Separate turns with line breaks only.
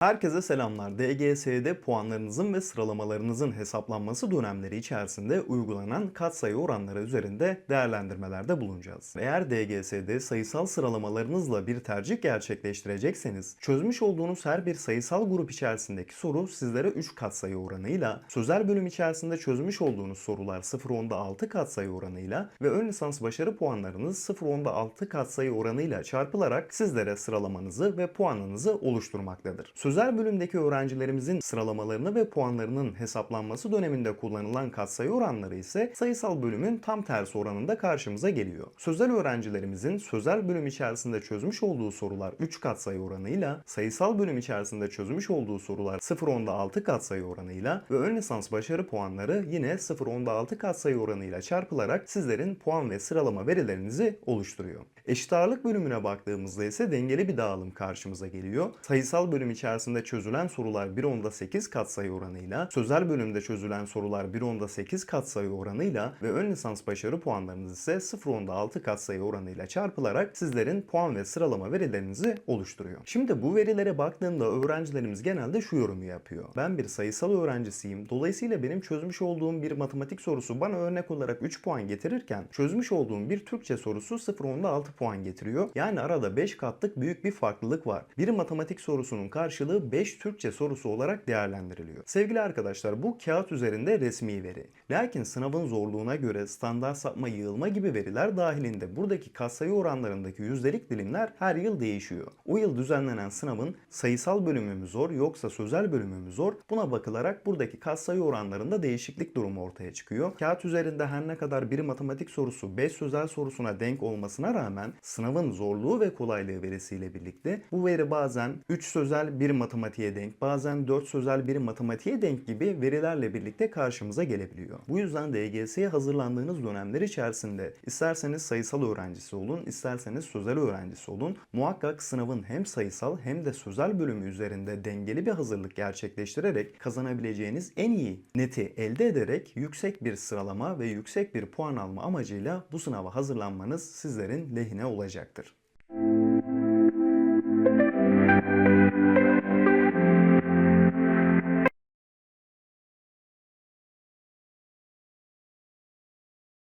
Herkese selamlar. DGS'de puanlarınızın ve sıralamalarınızın hesaplanması dönemleri içerisinde uygulanan katsayı oranları üzerinde değerlendirmelerde bulunacağız. Eğer DGS'de sayısal sıralamalarınızla bir tercih gerçekleştirecekseniz, çözmüş olduğunuz her bir sayısal grup içerisindeki soru sizlere 3 katsayı oranıyla, sözel bölüm içerisinde çözmüş olduğunuz sorular 0.10'da 6 katsayı oranıyla ve ön lisans başarı puanlarınız 0.10'da 6 katsayı oranıyla çarpılarak sizlere sıralamanızı ve puanınızı oluşturmaktadır. Sözel bölümdeki öğrencilerimizin sıralamalarını ve puanlarının hesaplanması döneminde kullanılan katsayı oranları ise sayısal bölümün tam tersi oranında karşımıza geliyor. Sözel öğrencilerimizin sözel bölüm içerisinde çözmüş olduğu sorular 3 katsayı oranıyla, sayısal bölüm içerisinde çözmüş olduğu sorular 0.10'da 6 katsayı oranıyla ve ön lisans başarı puanları yine 0.10'da 6 katsayı oranıyla çarpılarak sizlerin puan ve sıralama verilerinizi oluşturuyor. Eşit ağırlık bölümüne baktığımızda ise dengeli bir dağılım karşımıza geliyor. Sayısal bölüm içerisinde çözülen sorular 1.10'da 8 katsayı oranıyla, sözel bölümde çözülen sorular 1.10'da 8 katsayı oranıyla ve ön lisans başarı puanlarınız ise 0.10'da 6 katsayı oranıyla çarpılarak sizlerin puan ve sıralama verilerinizi oluşturuyor. Şimdi bu verilere baktığımda öğrencilerimiz genelde şu yorumu yapıyor. Ben bir sayısal öğrencisiyim. Dolayısıyla benim çözmüş olduğum bir matematik sorusu bana örnek olarak 3 puan getirirken çözmüş olduğum bir Türkçe sorusu 0.10'da 6 puan getiriyor. Yani arada 5 katlık büyük bir farklılık var. Bir matematik sorusunun karşılığı 5 Türkçe sorusu olarak değerlendiriliyor. Sevgili arkadaşlar bu kağıt üzerinde resmi veri. Lakin sınavın zorluğuna göre standart sapma yığılma gibi veriler dahilinde buradaki katsayı oranlarındaki yüzdelik dilimler her yıl değişiyor. O yıl düzenlenen sınavın sayısal bölümü mü zor yoksa sözel bölümü mü zor buna bakılarak buradaki katsayı oranlarında değişiklik durumu ortaya çıkıyor. Kağıt üzerinde her ne kadar bir matematik sorusu 5 sözel sorusuna denk olmasına rağmen sınavın zorluğu ve kolaylığı verisiyle birlikte bu veri bazen 3 sözel bir matematiğe denk, bazen 4 sözel bir matematiğe denk gibi verilerle birlikte karşımıza gelebiliyor. Bu yüzden DGS'ye hazırlandığınız dönemler içerisinde isterseniz sayısal öğrencisi olun, isterseniz sözel öğrencisi olun, muhakkak sınavın hem sayısal hem de sözel bölümü üzerinde dengeli bir hazırlık gerçekleştirerek kazanabileceğiniz en iyi neti elde ederek yüksek bir sıralama ve yüksek bir puan alma amacıyla bu sınava hazırlanmanız sizlerin lehine olacaktır.